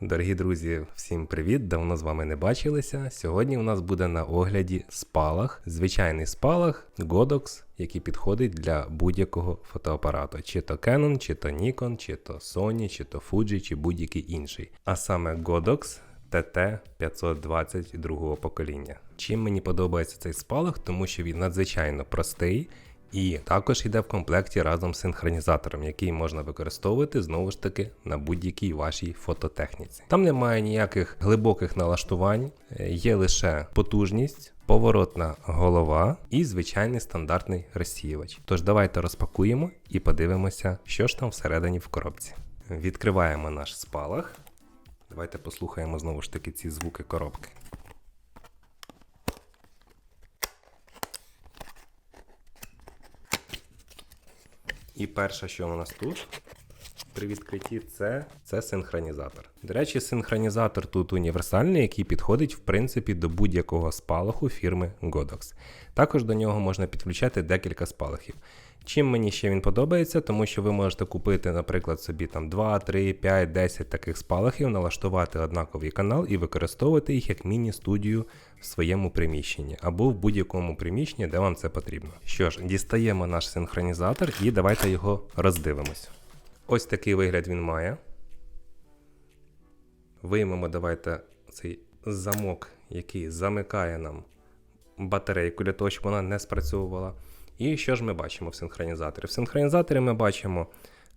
Дорогі друзі, всім привіт! Давно з вами не бачилися. Сьогодні у нас буде на огляді спалах, звичайний спалах Godox, який підходить для будь-якого фотоапарату, чи то Canon, чи то Nikon, чи то Sony, чи то Fuji, чи будь-який інший. А саме Godox TT 520 другого покоління. Чим мені подобається цей спалах, тому що він надзвичайно простий. І також йде в комплекті разом з синхронізатором, який можна використовувати знову ж таки на будь-якій вашій фототехніці. Там немає ніяких глибоких налаштувань, е, є лише потужність, поворотна голова і звичайний стандартний розсіювач. Тож давайте розпакуємо і подивимося, що ж там всередині в коробці. Відкриваємо наш спалах. Давайте послухаємо знову ж таки ці звуки коробки. І перше, що у нас тут при відкритті, це, це синхронізатор. До речі, синхронізатор тут універсальний, який підходить в принципі до будь-якого спалаху фірми Godox. Також до нього можна підключати декілька спалахів. Чим мені ще він подобається, тому що ви можете купити, наприклад, собі там 2, 3, 5, 10 таких спалахів, налаштувати однаковий канал і використовувати їх як міні-студію в своєму приміщенні або в будь-якому приміщенні, де вам це потрібно. Що ж, дістаємо наш синхронізатор і давайте його роздивимось. Ось такий вигляд він має. Виймемо давайте цей замок, який замикає нам батарейку для того, щоб вона не спрацьовувала. І що ж ми бачимо в синхронізаторі? В синхронізаторі ми бачимо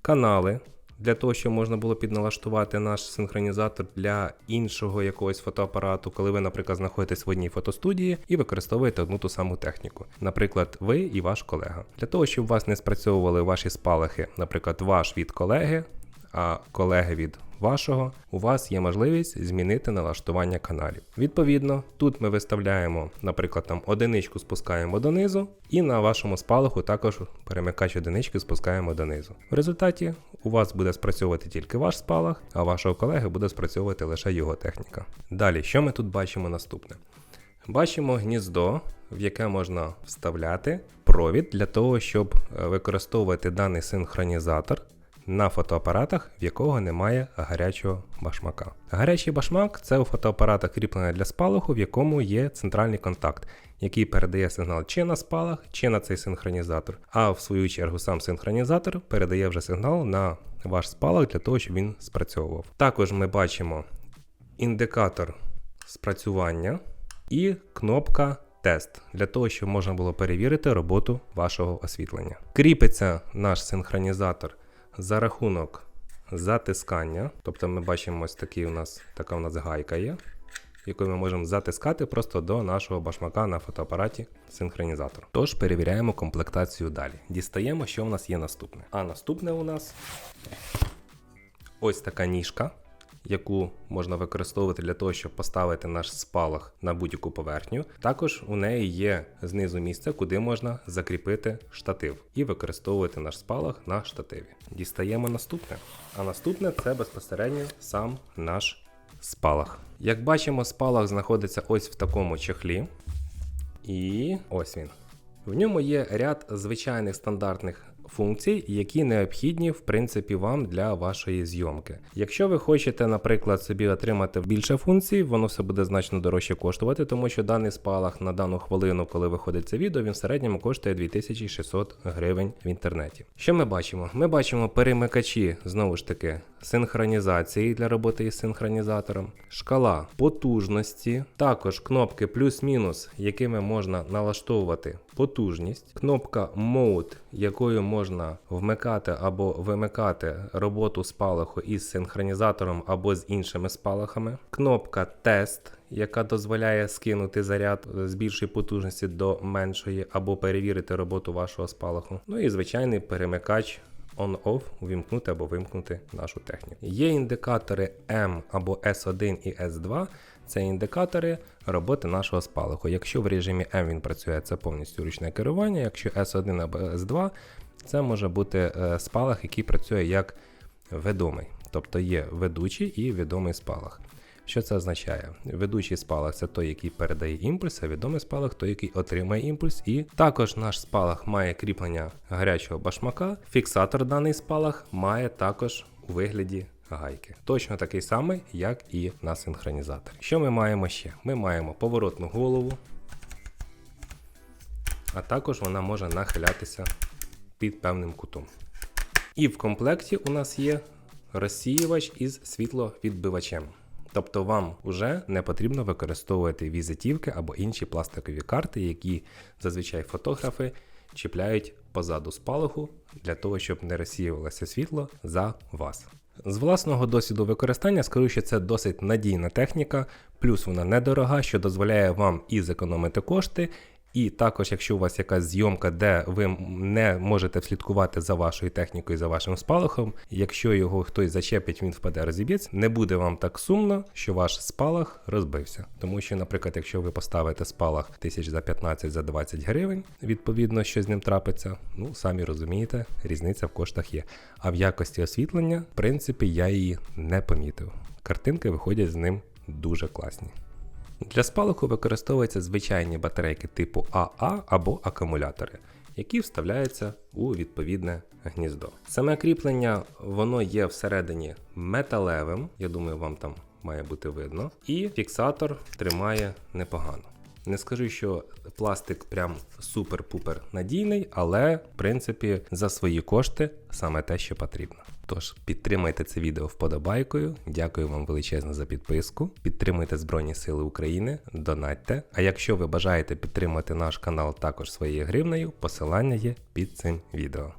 канали для того, щоб можна було підналаштувати наш синхронізатор для іншого якогось фотоапарату, коли ви, наприклад, знаходитесь в одній фотостудії і використовуєте одну ту саму техніку. Наприклад, ви і ваш колега. Для того, щоб у вас не спрацьовували ваші спалахи, наприклад, ваш від колеги, а колеги від вашого, у вас є можливість змінити налаштування каналів. Відповідно, тут ми виставляємо, наприклад, там одиничку спускаємо донизу, і на вашому спалаху також перемикач одинички спускаємо донизу. В результаті у вас буде спрацьовувати тільки ваш спалах, а вашого колеги буде спрацьовувати лише його техніка. Далі, що ми тут бачимо наступне? Бачимо гніздо, в яке можна вставляти провід для того, щоб е, використовувати даний синхронізатор на фотоапаратах, в якого немає гарячого башмака. Гарячий башмак це у фотоапаратах кріплене для спалаху, в якому є центральний контакт, який передає сигнал чи на спалах, чи на цей синхронізатор. А в свою чергу сам синхронізатор передає вже сигнал на ваш спалах для того, щоб він спрацьовував. Також ми бачимо індикатор спрацювання і кнопка. Тест для того, щоб можна було перевірити роботу вашого освітлення. Кріпиться наш синхронізатор за рахунок затискання. Тобто ми бачимо ось такий у нас, така у нас гайка є, яку ми можемо затискати просто до нашого башмака на фотоапараті синхронізатор. Тож перевіряємо комплектацію далі. Дістаємо, що у нас є наступне. А наступне у нас ось така ніжка. Яку можна використовувати для того, щоб поставити наш спалах на будь-яку поверхню. Також у неї є знизу місце, куди можна закріпити штатив і використовувати наш спалах на штативі. Дістаємо наступне. А наступне це безпосередньо сам наш спалах. Як бачимо, спалах знаходиться ось в такому чехлі. І ось він. В ньому є ряд звичайних стандартних функцій, які необхідні в принципі вам для вашої зйомки. Якщо ви хочете, наприклад, собі отримати більше функцій, воно все буде значно дорожче коштувати, тому що даний спалах на дану хвилину, коли виходить це відео, він в середньому коштує 2600 гривень в інтернеті. Що ми бачимо? Ми бачимо перемикачі знову ж таки синхронізації для роботи із синхронізатором, шкала потужності, також кнопки плюс-мінус, якими можна налаштовувати потужність, кнопка Mode, якою можна вмикати або вимикати роботу спалаху із синхронізатором або з іншими спалахами, кнопка Тест. Яка дозволяє скинути заряд з більшої потужності до меншої, або перевірити роботу вашого спалаху. Ну і звичайний перемикач on-off увімкнути або вимкнути нашу техніку. Є індикатори M або S1 і S2. Це індикатори роботи нашого спалаху. Якщо в режимі M він працює, це повністю ручне керування. Якщо S1 або S2, це може бути е, спалах, який працює як ведомий. Тобто є ведучий і відомий спалах. Що це означає? Ведучий спалах це той, який передає імпульс, а відомий спалах той, який отримає імпульс. І також наш спалах має кріплення гарячого башмака. Фіксатор даний спалах має також у вигляді гайки. Точно такий самий, як і на синхронізаторі. Що ми маємо ще? Ми маємо поворотну голову, а також вона може нахилятися під певним кутом. І в комплекті у нас є розсіювач із світловідбивачем. Тобто вам вже не потрібно використовувати візитівки або інші пластикові карти, які зазвичай фотографи чіпляють позаду спалаху для того, щоб не розсіювалося світло за вас. З власного досвіду використання скажу, що це досить надійна техніка, плюс вона недорога, що дозволяє вам і зекономити кошти, і також, якщо у вас якась зйомка, де ви не можете слідкувати за вашою технікою, за вашим спалахом, якщо його хтось зачепить, він впаде розіб'ється, не буде вам так сумно, що ваш спалах розбився. Тому що, наприклад, якщо ви поставите спалах тисяч за 15 за 20 гривень, відповідно, що з ним трапиться, ну самі розумієте, різниця в коштах є. А в якості освітлення, в принципі, я її не помітив. Картинки виходять з ним дуже класні. Для спалаху використовуються звичайні батарейки типу АА або акумулятори, які вставляються у відповідне гніздо. Саме кріплення воно є всередині металевим, я думаю, вам там має бути видно, і фіксатор тримає непогано. Не скажу, що пластик прям супер-пупер надійний, але в принципі за свої кошти саме те, що потрібно. Тож підтримайте це відео вподобайкою. Дякую вам величезно за підписку. Підтримуйте Збройні Сили України, донатьте. А якщо ви бажаєте підтримати наш канал також своєю гривнею, посилання є під цим відео.